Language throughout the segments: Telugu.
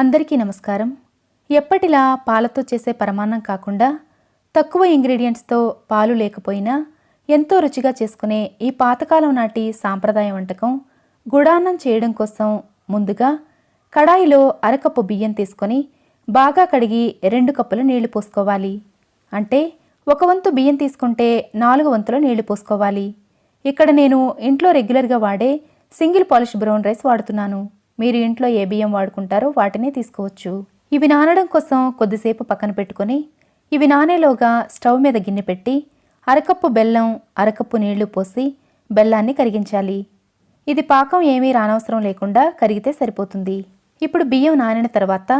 అందరికీ నమస్కారం. ఎప్పటిలా పాలతో చేసే పరమాన్నం కాకుండా తక్కువ ఇంగ్రీడియంట్స్తో పాలు లేకపోయినా ఎంతో రుచిగా చేసుకునే ఈ పాతకాలం నాటి సాంప్రదాయ వంటకం గుడాన్నం చేయడం కోసం ముందుగా కడాయిలో అరకప్పు బియ్యం తీసుకొని బాగా కడిగి రెండు కప్పులు నీళ్ళు పోసుకోవాలి. అంటే ఒక వంతు బియ్యం తీసుకుంటే నాలుగు వంతుల నీళ్ళు పోసుకోవాలి. ఇక్కడ నేను ఇంట్లో రెగ్యులర్గా వాడే సింగిల్ పాలిష్ బ్రౌన్ రైస్ వాడుతున్నాను. మీరు ఇంట్లో ఏ బియ్యం వాడుకుంటారో వాటినే తీసుకోవచ్చు. ఇవి నానడం కోసం కొద్దిసేపు పక్కన పెట్టుకొని ఇవి నానేలోగా స్టవ్ మీద గిన్నె పెట్టి అరకప్పు బెల్లం అరకప్పు నీళ్ళు పోసి బెల్లాన్ని కరిగించాలి. ఇది పాకం ఏమీ రానవసరం లేకుండా కరిగితే సరిపోతుంది. ఇప్పుడు బియ్యం నానిన తర్వాత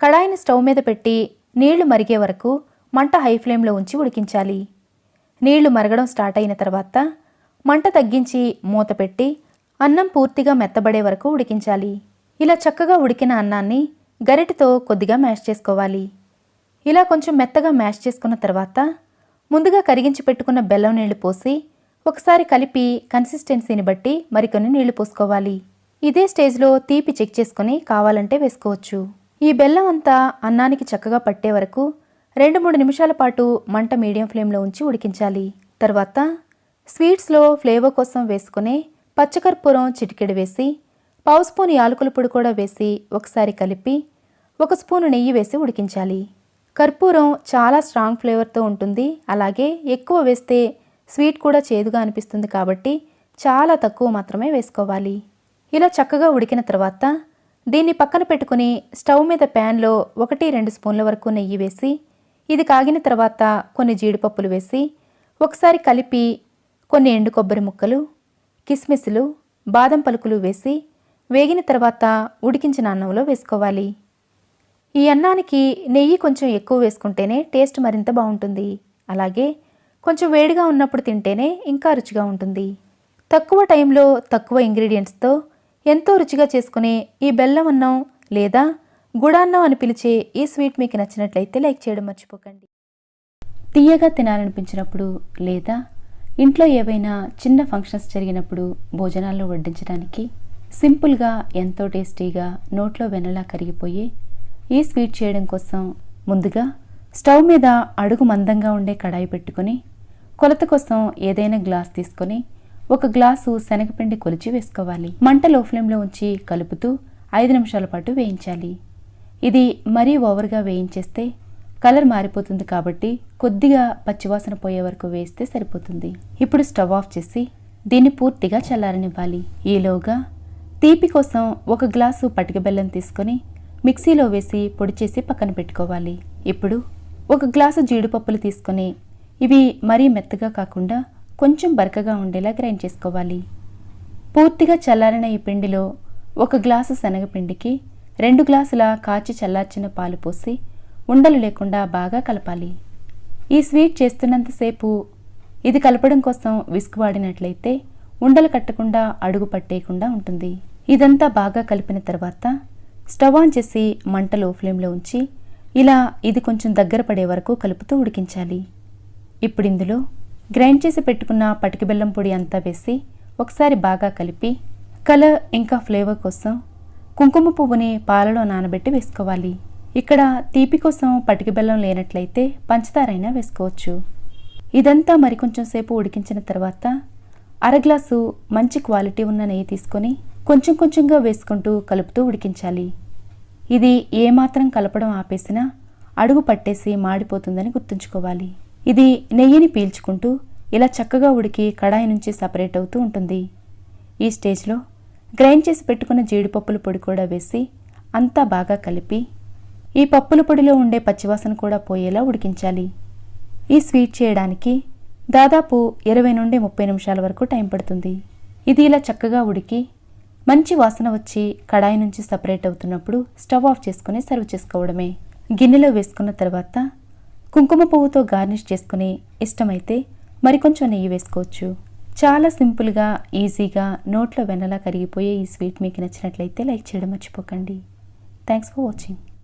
కడాయిని స్టవ్ మీద పెట్టి నీళ్ళు మరిగే వరకు మంట హై ఫ్లేమ్లో ఉంచి ఉడికించాలి. నీళ్ళు మరగడం స్టార్ట్ అయిన తర్వాత మంట తగ్గించి మూత పెట్టి అన్నం పూర్తిగా మెత్తబడే వరకు ఉడికించాలి. ఇలా చక్కగా ఉడికిన అన్నాన్ని గరిటెతో కొద్దిగా మ్యాష్ చేసుకోవాలి. ఇలా కొంచెం మెత్తగా మ్యాష్ చేసుకున్న తర్వాత ముందుగా కరిగించి పెట్టుకున్న బెల్లం నీళ్ళు పోసి ఒకసారి కలిపి కన్సిస్టెన్సీని బట్టి మరికొన్ని నీళ్ళు పోసుకోవాలి. ఇదే స్టేజ్లో తీపి చెక్ చేసుకొని కావాలంటే వేసుకోవచ్చు. ఈ బెల్లం అంతా అన్నానికి చక్కగా పట్టే వరకు రెండు మూడు నిమిషాల పాటు మంట మీడియం ఫ్లేమ్లో ఉంచి ఉడికించాలి. తర్వాత స్వీట్స్లో ఫ్లేవర్ కోసం వేసుకునే పచ్చకర్పూరం చిటికెడు వేసి పావు స్పూన్ యాలకుల పొడి కూడా వేసి ఒకసారి కలిపి ఒక స్పూను నెయ్యి వేసి ఉడికించాలి. కర్పూరం చాలా స్ట్రాంగ్ ఫ్లేవర్తో ఉంటుంది. అలాగే ఎక్కువ వేస్తే స్వీట్ కూడా చేదుగా అనిపిస్తుంది కాబట్టి చాలా తక్కువ మాత్రమే వేసుకోవాలి. ఇలా చక్కగా ఉడికిన తర్వాత దీన్ని పక్కన పెట్టుకుని స్టవ్ మీద ప్యాన్లో ఒకటి రెండు స్పూన్ల వరకు నెయ్యి వేసి ఇది కాగిన తర్వాత కొన్ని జీడిపప్పులు వేసి ఒకసారి కలిపి కొన్ని ఎండు కొబ్బరి ముక్కలు కిస్మిస్లు బాదం పలుకులు వేసి వేగిన తర్వాత ఉడికించిన అన్నంలో వేసుకోవాలి. ఈ అన్నానికి నెయ్యి కొంచెం ఎక్కువ వేసుకుంటేనే టేస్ట్ మరింత బాగుంటుంది. అలాగే కొంచెం వేడిగా ఉన్నప్పుడు తింటేనే ఇంకా రుచిగా ఉంటుంది. తక్కువ టైంలో తక్కువ ఇంగ్రీడియంట్స్తో ఎంతో రుచిగా చేసుకునే ఈ బెల్లం అన్నం లేదా గుడాన్నం అని పిలిచే ఈ స్వీట్ మీకు నచ్చినట్లయితే లైక్ చేయడం మర్చిపోకండి. తీయగా తినాలనిపించినప్పుడు లేదా ఇంట్లో ఏవైనా చిన్న ఫంక్షన్స్ జరిగినప్పుడు భోజనాల్లో వడ్డించడానికి సింపుల్గా ఎంతో టేస్టీగా నోట్లో వెనలా కరిగిపోయే ఈ స్వీట్ చేయడం కోసం ముందుగా స్టవ్ మీద అడుగు మందంగా ఉండే కడాయి పెట్టుకొని కొలత కోసం ఏదైనా గ్లాస్ తీసుకొని ఒక గ్లాసు శనగపిండి కొలిచి వేసుకోవాలి. మంట లో ఫ్లేమ్లో ఉంచి కలుపుతూ ఐదు నిమిషాల పాటు వేయించాలి. ఇది మరీ ఓవర్గా వేయించేస్తే కలర్ మారిపోతుంది కాబట్టి కొద్దిగా పచ్చివాసన పోయే వరకు వేస్తే సరిపోతుంది. ఇప్పుడు స్టవ్ ఆఫ్ చేసి దీన్ని పూర్తిగా చల్లారనివ్వాలి. ఈలోగా తీపి కోసం ఒక గ్లాసు పటిక బెల్లం తీసుకొని మిక్సీలో వేసి పొడి చేసి పక్కన పెట్టుకోవాలి. ఇప్పుడు ఒక గ్లాసు జీడిపప్పులు తీసుకొని ఇవి మరీ మెత్తగా కాకుండా కొంచెం బరకగా ఉండేలా గ్రైండ్ చేసుకోవాలి. పూర్తిగా చల్లారిన ఈ పిండిలో ఒక గ్లాసు శనగపిండికి రెండు గ్లాసుల కాచి చల్లార్చిన పాలు పోసి ఉండలు లేకుండా బాగా కలపాలి. ఈ స్వీట్ చేస్తున్నంతసేపు ఇది కలపడం కోసం విసుగు వాడినట్లయితే ఉండలు కట్టకుండా అడుగు పట్టేయకుండా ఉంటుంది. ఇదంతా బాగా కలిపిన తర్వాత స్టవ్ ఆన్ చేసి మంట లో ఫ్లేమ్లో ఉంచి ఇలా ఇది కొంచెం దగ్గర పడే వరకు కలుపుతూ ఉడికించాలి. ఇప్పుడు ఇందులో గ్రైండ్ చేసి పెట్టుకున్న పటికి బెల్లం పొడి అంతా వేసి ఒకసారి బాగా కలిపి కలర్ ఇంకా ఫ్లేవర్ కోసం కుంకుమ పువ్వుని పాలలో నానబెట్టి వేసుకోవాలి. ఇక్కడ తీపి కోసం పటిక బెల్లం లేనట్లయితే పంచదారైనా వేసుకోవచ్చు. ఇదంతా మరికొంచెం సేపు ఉడికించిన తర్వాత అర గ్లాసు మంచి క్వాలిటీ ఉన్న నెయ్యి తీసుకొని కొంచెం కొంచెంగా వేసుకుంటూ కలుపుతూ ఉడికించాలి. ఇది ఏమాత్రం కలపడం ఆపేసినా అడుగు పట్టేసి మాడిపోతుందని గుర్తుంచుకోవాలి. ఇది నెయ్యిని పీల్చుకుంటూ ఇలా చక్కగా ఉడికి కడాయి నుంచి సపరేట్ అవుతూ ఉంటుంది. ఈ స్టేజ్లో గ్రైండ్ చేసి పెట్టుకున్న జీడిపప్పుల పొడి కూడా వేసి అంతా బాగా కలిపి ఈ పప్పుల పొడిలో ఉండే పచ్చివాసన కూడా పోయేలా ఉడికించాలి. ఈ స్వీట్ చేయడానికి దాదాపు ఇరవై నుండి ముప్పై నిమిషాల వరకు టైం పడుతుంది. ఇది ఇలా చక్కగా ఉడికి మంచి వాసన వచ్చి కడాయి నుంచి సపరేట్ అవుతున్నప్పుడు స్టవ్ ఆఫ్ చేసుకుని సర్వ్ చేసుకోవడమే. గిన్నెలో వేసుకున్న తర్వాత కుంకుమ పువ్వుతో గార్నిష్ చేసుకుని ఇష్టమైతే మరికొంచెం నెయ్యి వేసుకోవచ్చు. చాలా సింపుల్గా ఈజీగా నోట్లో వెన్నలా కరిగిపోయే ఈ స్వీట్ మీకు నచ్చినట్లయితే లైక్ చేయడం మర్చిపోకండి. Thanks for watching.